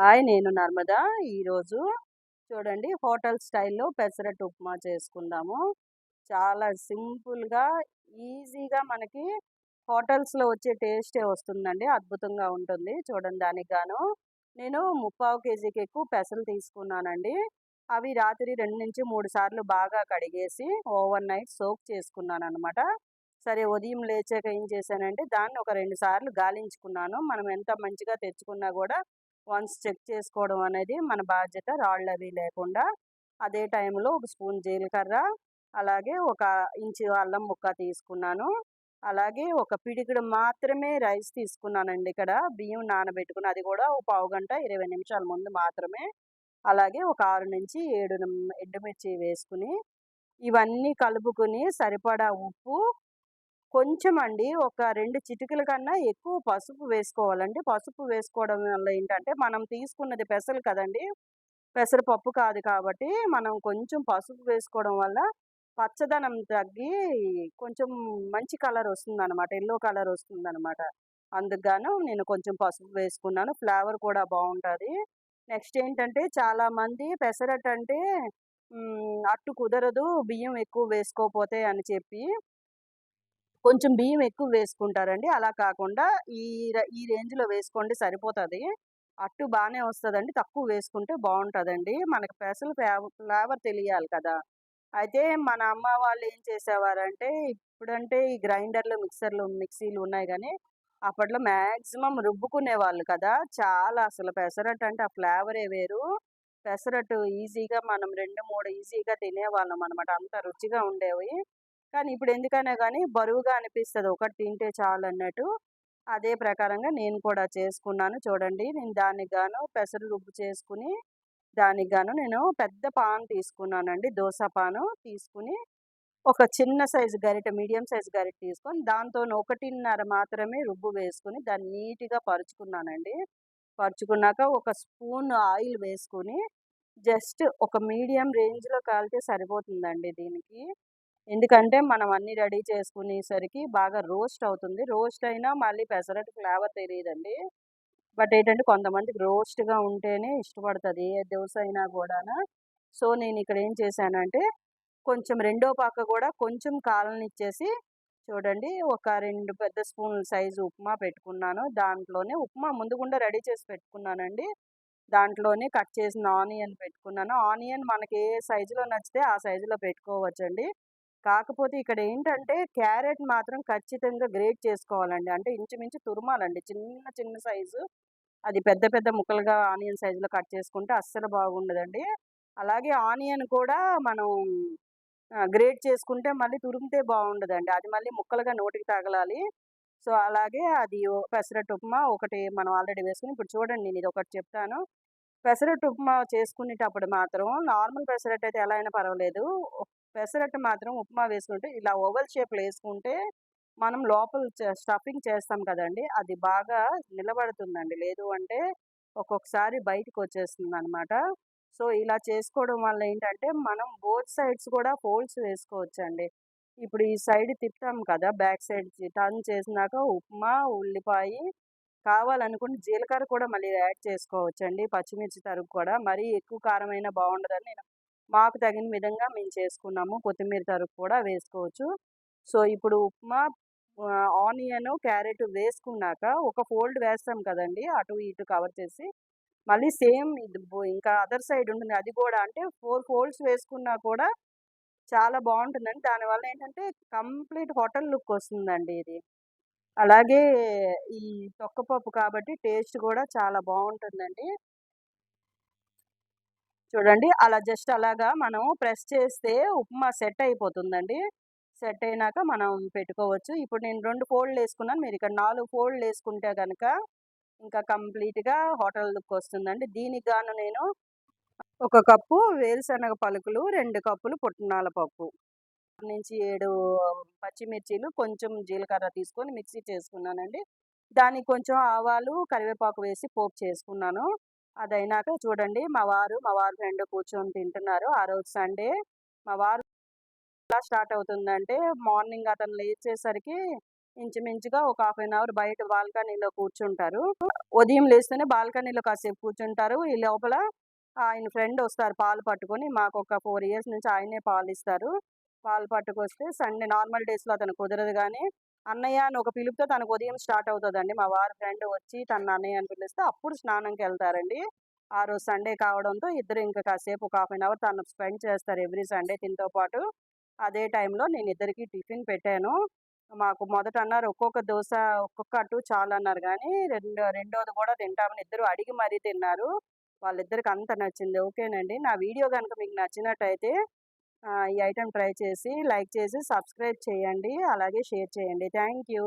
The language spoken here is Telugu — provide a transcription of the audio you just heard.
హాయ్ నేను నర్మద. ఈరోజు చూడండి హోటల్ స్టైల్లో పెసరట్టు ఉప్మా చేసుకుందాము. చాలా సింపుల్గా ఈజీగా మనకి హోటల్స్లో వచ్చే టేస్టే వస్తుందండి. అద్భుతంగా ఉంటుంది. చూడండి దానికి గాను నేను ముప్పావు కేజీకి ఎక్కువ పెసలు తీసుకున్నానండి. అవి రాత్రి రెండు నుంచి మూడు సార్లు బాగా కడిగేసి ఓవర్ నైట్ సోక్ చేసుకున్నాను అనమాట సరే ఉదయం లేచాక ఏం చేశానంటే దాన్ని ఒక రెండు సార్లు గాలించుకున్నాను. మనం ఎంత మంచిగా తెచ్చుకున్నా కూడా వన్స్ చెక్ చేసుకోవడం అనేది మన బాధ్యత. రాళ్ళు అవి లేకుండా అదే టైంలో ఒక స్పూన్ జీలకర్ర అలాగే ఒక ఇంచు అల్లం ముక్క తీసుకున్నాను. అలాగే ఒక పిడికిడు మాత్రమే రైస్ తీసుకున్నానండి ఇక్కడ. బియ్యం నానబెట్టుకుని అది కూడా ఒక పావు గంట ఇరవై నిమిషాల ముందు మాత్రమే. అలాగే ఒక ఆరు నుంచి ఏడు ఎండుమిర్చి వేసుకుని ఇవన్నీ కలుపుకుని సరిపడా ఉప్పు కొంచెం అండి ఒక రెండు చిటికల కన్నా ఎక్కువ పసుపు వేసుకోవాలండి. పసుపు వేసుకోవడం వల్ల ఏంటంటే మనం తీసుకున్నది పెసలు కదండి. పెసరపప్పు కాదు కాబట్టి మనం కొంచెం పసుపు వేసుకోవడం వల్ల పచ్చదనం తగ్గి కొంచెం మంచి కలర్ వస్తుంది అనమాట ఎల్లో కలర్ వస్తుంది అనమాట అందుకు నేను కొంచెం పసుపు వేసుకున్నాను. ఫ్లేవర్ కూడా బాగుంటుంది. నెక్స్ట్ ఏంటంటే చాలామంది పెసరట్టు అంటే అట్టు కుదరదు బియ్యం ఎక్కువ వేసుకోపోతే అని చెప్పి కొంచెం బియ్యం ఎక్కువ వేసుకుంటారండి. అలా కాకుండా ఈ ఈ రేంజ్లో వేసుకోండి సరిపోతుంది. అట్టు బాగానే వస్తుందండి. తక్కువ వేసుకుంటే బాగుంటుందండి మనకి పెసలు ఫ్లేవర్ తెలియాలి కదా. అయితే మన అమ్మ వాళ్ళు ఏం చేసేవారంటే ఇప్పుడంటే ఈ గ్రైండర్లు మిక్సర్లు మిక్సీలు ఉన్నాయి కానీ అప్పట్లో మ్యాక్సిమం రుబ్బుకునే వాళ్ళు కదా. చాలా అసలు పెసరట్టు అంటే ఆ ఫ్లేవరే వేరు. పెసరట్టు ఈజీగా మనం రెండు మూడు ఈజీగా తినేవాళ్ళం అనమాట అంత రుచిగా ఉండేవి. కానీ ఇప్పుడు ఎందుకైనా కానీ బరువుగా అనిపిస్తుంది. ఒకటి తింటే చాలు అన్నట్టు. అదే ప్రకారంగా నేను కూడా చేసుకున్నాను చూడండి. నేను దానికి గాను పెసరు రుబ్బు చేసుకుని దానికి గాను నేను పెద్ద పాన్ తీసుకున్నానండి. దోశ పాను తీసుకుని ఒక చిన్న సైజు గరిట మీడియం సైజు గరిట తీసుకొని దాంతో ఒకటిన్నర మాత్రమే రుబ్బు వేసుకుని దాన్ని నీట్గా పరుచుకున్నానండి. పరుచుకున్నాక ఒక స్పూన్ ఆయిల్ వేసుకుని జస్ట్ ఒక మీడియం రేంజ్లో కాలితే సరిపోతుందండి దీనికి. ఎందుకంటే మనం అన్నీ రెడీ చేసుకునేసరికి బాగా రోస్ట్ అవుతుంది. రోస్ట్ అయినా మళ్ళీ పెసరట్టు ఫ్లేవర్ తెలియదండి. బట్ ఏంటంటే కొంతమందికి రోస్ట్గా ఉంటేనే ఇష్టపడుతుంది ఏ దోశ అయినా కూడా సో నేను ఇక్కడ ఏం చేశానంటే కొంచెం రెండో పక్క కూడా కొంచెం కాలనిచ్చేసి చూడండి ఒక రెండు పెద్ద స్పూన్ల సైజు ఉప్మా పెట్టుకున్నాను. దాంట్లోనే ఉప్మా ముందుగుండా రెడీ చేసి పెట్టుకున్నానండి. దాంట్లోనే కట్ చేసిన ఆనియన్ పెట్టుకున్నాను. ఆనియన్ మనకి ఏ సైజులో నచ్చితే ఆ సైజులో పెట్టుకోవచ్చండి. కాకపోతే ఇక్కడ ఏంటంటే క్యారెట్ మాత్రం ఖచ్చితంగా గ్రేట్ చేసుకోవాలండి. అంటే ఇంచుమించు తురుమాలండి. చిన్న చిన్న సైజు. అది పెద్ద పెద్ద ముక్కలుగా ఆనియన్ సైజులో కట్ చేసుకుంటే అస్సలు బాగుండదండి. అలాగే ఆనియన్ కూడా మనం గ్రేట్ చేసుకుంటే మళ్ళీ తురిమితే బాగుండదండి. అది మళ్ళీ ముక్కలుగా నోటికి తగలాలి. సో అలాగే అది పెసరట్టు ఉప్మా ఒకటి మనం ఆల్రెడీ వేసుకుని ఇప్పుడు చూడండి నేను ఇది ఒకటి చెప్తాను. పెసరట్టు ఉప్మా చేసుకునేటప్పుడు మాత్రం నార్మల్ పెసరట్టు అయితే ఎలా అయినా పర్వాలేదు. పెసరట్టు మాత్రం ఉప్మా వేసుకుంటే ఇలా ఓవల్ షేప్లో వేసుకుంటే మనం లోపల స్టఫింగ్ చేస్తాం కదండి అది బాగా నిలబడుతుందండి. లేదు అంటే ఒక్కొక్కసారి బయటకు వచ్చేస్తుంది అనమాట సో ఇలా చేసుకోవడం వల్ల ఏంటంటే మనం బోత్ సైడ్స్ కూడా ఫోల్డ్స్ వేసుకోవచ్చండి. ఇప్పుడు ఈ సైడ్ తిప్పుతాం కదా బ్యాక్ సైడ్ టర్న్ చేసినాక ఉప్మా ఉల్లిపాయ కావాలనుకుంటే జీలకర్ర కూడా మళ్ళీ యాడ్ చేసుకోవచ్చండి పచ్చిమిర్చి తరుగు కూడా. మరీ ఎక్కువ కారమైన బాగుండదని నేను మాకు తగిన విధంగా మేము చేసుకున్నాము. కొత్తిమీర తరుగు కూడా వేసుకోవచ్చు. సో ఇప్పుడు ఉప్మా ఆనియన్ క్యారెట్ వేసుకున్నాక ఒక ఫోల్డ్ వేస్తాం కదండి అటు ఇటు కవర్ చేసి. మళ్ళీ సేమ్ ఇంకా అదర్ సైడ్ ఉంటుంది. అది కూడా అంటే ఫోర్ ఫోల్డ్స్ వేసుకున్నా కూడా చాలా బాగుంటుందండి. దానివల్ల ఏంటంటే కంప్లీట్ హోటల్ లుక్ వస్తుందండి ఇది. అలాగే ఈ తొక్కపప్పు కాబట్టి టేస్ట్ కూడా చాలా బాగుంటుందండి. చూడండి. అలా జస్ట్ అలాగా మనం ప్రెస్ చేస్తే ఉప్మా సెట్ అయిపోతుందండి. సెట్ అయినాక మనం పెట్టుకోవచ్చు. ఇప్పుడు నేను రెండు ఫోల్డ్లు వేసుకున్నాను. మీరు ఇక్కడ నాలుగు ఫోల్డ్లు వేసుకుంటే కనుక ఇంకా కంప్లీట్గా హోటల్ లుక్ వస్తుందండి. దీనికి గాను నేను ఒక కప్పు వేరుశనగ పలుకులు రెండు కప్పులు పుట్నాల పప్పు నుంచి ఏడు పచ్చిమిర్చీలు కొంచెం జీలకర్ర తీసుకొని మిక్సీ చేసుకున్నానండి. దానికి కొంచెం ఆవాలు కరివేపాకు వేసి పోపు చేసుకున్నాను. అదైనాక చూడండి మా వారు మా వారు ఫ్రెండ్ కూర్చొని తింటున్నారు. ఆ రోజు సండే మా వారు ఎలా స్టార్ట్ అవుతుందంటే మార్నింగ్ అతను లేచేసరికి ఇంచుమించుగా ఒక హాఫ్ అన్ అవర్ బయట బాల్కనీలో కూర్చుంటారు. ఉదయం లేస్తేనే బాల్కనీలో కాసేపు కూర్చుంటారు. ఈ లోపల ఆయన ఫ్రెండ్ వస్తారు పాలు పట్టుకొని. మాకు ఒక ఫోర్ ఇయర్స్ నుంచి ఆయనే పాలు ఇస్తారు పాలు పట్టుకొస్తే సండే నార్మల్ డేస్లో అతను కుదరదు కానీ అన్నయ్య అని ఒక పిలుపుతో తనకు ఉదయం స్టార్ట్ అవుతుందండి. మా వారి ఫ్రెండ్ వచ్చి తన అన్నయ్య అని పిలిస్తే అప్పుడు స్నానంకి వెళ్తారండి. ఆ రోజు సండే కావడంతో ఇద్దరు ఇంకా కాసేపు ఒక హాఫ్ అన్ అవర్ తను స్పెండ్ చేస్తారు ఎవ్రీ సండే తినతో పాటు. అదే టైంలో నేను ఇద్దరికి టిఫిన్ పెట్టాను. మాకు మొదట అన్నారు ఒక్కొక్క దోశ ఒక్కొక్క అటు చాలు అన్నారు. కానీ రెండో రెండోది కూడా తింటామని ఇద్దరు అడిగి మరీ తిన్నారు. వాళ్ళిద్దరికి అంత నచ్చింది. ఓకేనండి. నా వీడియో కనుక మీకు నచ్చినట్టయితే ఈ ఐటెం ట్రై చేసి లైక్ చేసి సబ్స్క్రైబ్ చేయండి. అలాగే షేర్ చేయండి. Thank you.